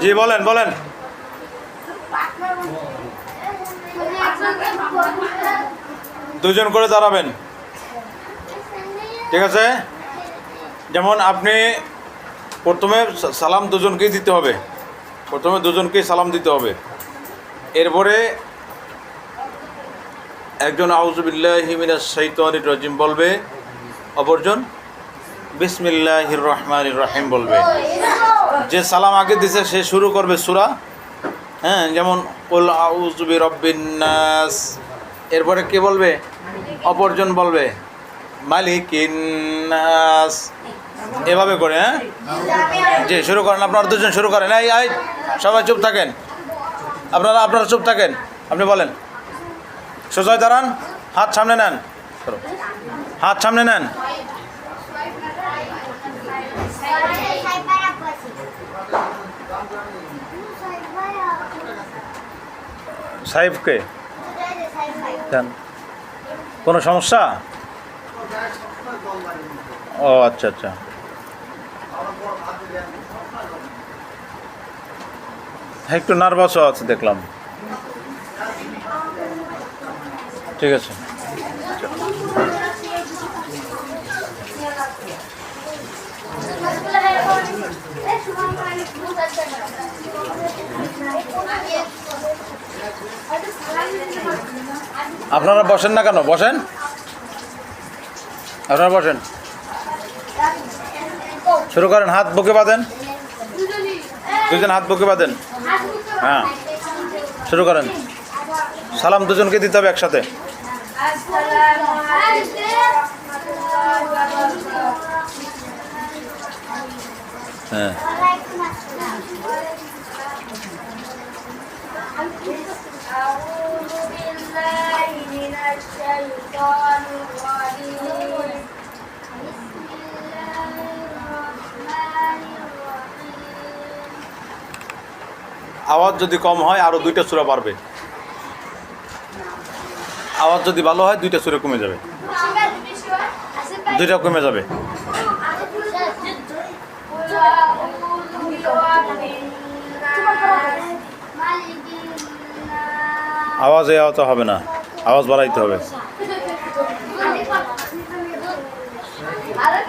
জি, বলেন বলেন। দুজন করে দাঁড়াবেন। ঠিক আছে? যেমন আপনি প্রথমে সালাম দুজনকেই দিতে হবে। প্রথমে দুজনকেই সালাম দিতে হবে। এরপরে একজন আউজুবিল্লাহিমিনা সৈতানির রজিম বলবে, অপরজন বিসমিল্লাহির রহমানির রহিম বলবে। যে সালাম আগে দিছে, সে শুরু করবে সুরা। হ্যাঁ যেমন উল আউজুবি রব্বিন্নাস এরপরে কে বলবে? অপরজন বলবে মালিকিন্নাস এভাবে করে হ্যাঁ? যে শুরু করেন। আপনারা দুজন শুরু করেন। এই এই, সবাই চুপ থাকেন। আপনারা আপনারা চুপ থাকেন। আপনি বলেন। সোজায় দাঁড়ান। হাত সামনে নেন। হাত সামনে নেন। সাহেবকে? কোনো? সমস্যা? ও আচ্ছা আচ্ছা। একটু নার্ভাসও আছে দেখলাম। ঠিক আছে। আপনারা বসেন না কেন? বসেন। আপনারা বসেন। শুরু করেন, হাত বুকে বাঁধেন। দুজন হাত বুকে বাঁধেন। হ্যাঁ। শুরু করেন। সালাম দুজনকে দিতে হবে একসাথে। হ্যাঁ। الشيطان الرجيم بسم الله الرحمن الرحيم আওয়াজ যদি কম হয় আরও দুইটা সুরা বাড়বে আওয়াজ যদি ভালো হয় দুইটা সুরে কমে যাবে দুইটা কমে যাবে আওয়াজ এই আওয়াজ হবে না আওয়াজ বাড়াইতে হবে। আরে